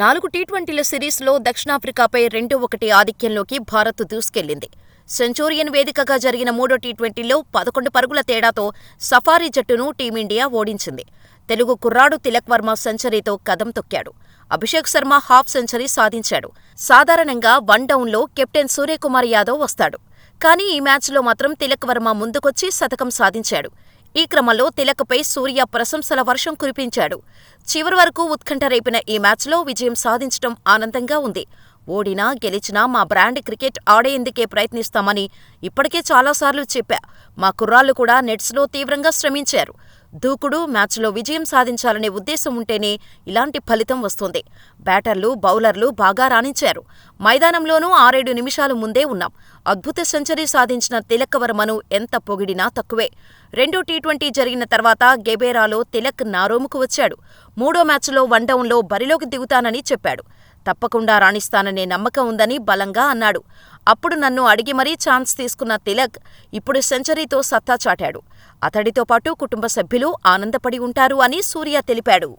నాలుగు టీ ట్వంటీల సిరీస్లో దక్షిణాఫ్రికాపై రెండు ఒకటి ఆధిక్యంలోకి భారత్ దూసుకెళ్ళింది. సెంచూరియన్ వేదికగా జరిగిన మూడో టీ ట్వంటీలో పదకొండు పరుగుల తేడాతో సఫారీ జట్టును టీమిండియా ఓడించింది. తెలుగు కుర్రాడు తిలక్ వర్మ సెంచరీతో కదం తొక్కాడు. అభిషేక్ శర్మ హాఫ్ సెంచరీ సాధించాడు. సాధారణంగా వన్ డౌన్లో కెప్టెన్ సూర్యకుమార్ యాదవ్ వస్తాడు. కానీ ఈ మ్యాచ్లో మాత్రం తిలక్ వర్మ ముందుకొచ్చి శతకం సాధించాడు. ఈ క్రమంలో తిలక్పై సూర్య ప్రశంసల వర్షం కురిపించాడు. చివరి వరకు ఉత్కంఠ రేపిన ఈ మ్యాచ్లో విజయం సాధించడం ఆనందంగా ఉంది. ఓడినా గెలిచినా మా బ్రాండ్ క్రికెట్ ఆడేందుకే ప్రయత్నిస్తామని ఇప్పటికే చాలాసార్లు చెప్పా. మా కుర్రాళ్ళు కూడా నెట్స్లో తీవ్రంగా శ్రమించారు. దూకుడు మ్యాచ్లో విజయం సాధించాలనే ఉద్దేశం ఉంటేనే ఇలాంటి ఫలితం వస్తుంది. బ్యాటర్లు బౌలర్లు బాగా రాణించారు. మైదానంలోనూ ఆరేడు నిమిషాలు ముందే ఉన్నాం. అద్భుత సెంచరీ సాధించిన తిలక్ ఎంత పొగిడినా తక్కువే. రెండో టీ ట్వంటీ జరిగిన తర్వాత గెబేరాలో తిలక్ నారోముకు వచ్చాడు. మూడో మ్యాచ్లో వన్డౌన్లో బరిలోకి దిగుతానని చెప్పాడు. తప్పకుండా రాణిస్తాననే నమ్మకం ఉందని బలంగా అన్నాడు. అప్పుడు నన్ను అడిగి మరీ ఛాన్స్ తీసుకున్న తిలక్ ఇప్పుడు సెంచరీతో సత్తా చాటాడు. అతడితో పాటు కుటుంబ సభ్యులు ఆనందపడి ఉంటారు అని సూర్య తెలిపాడు.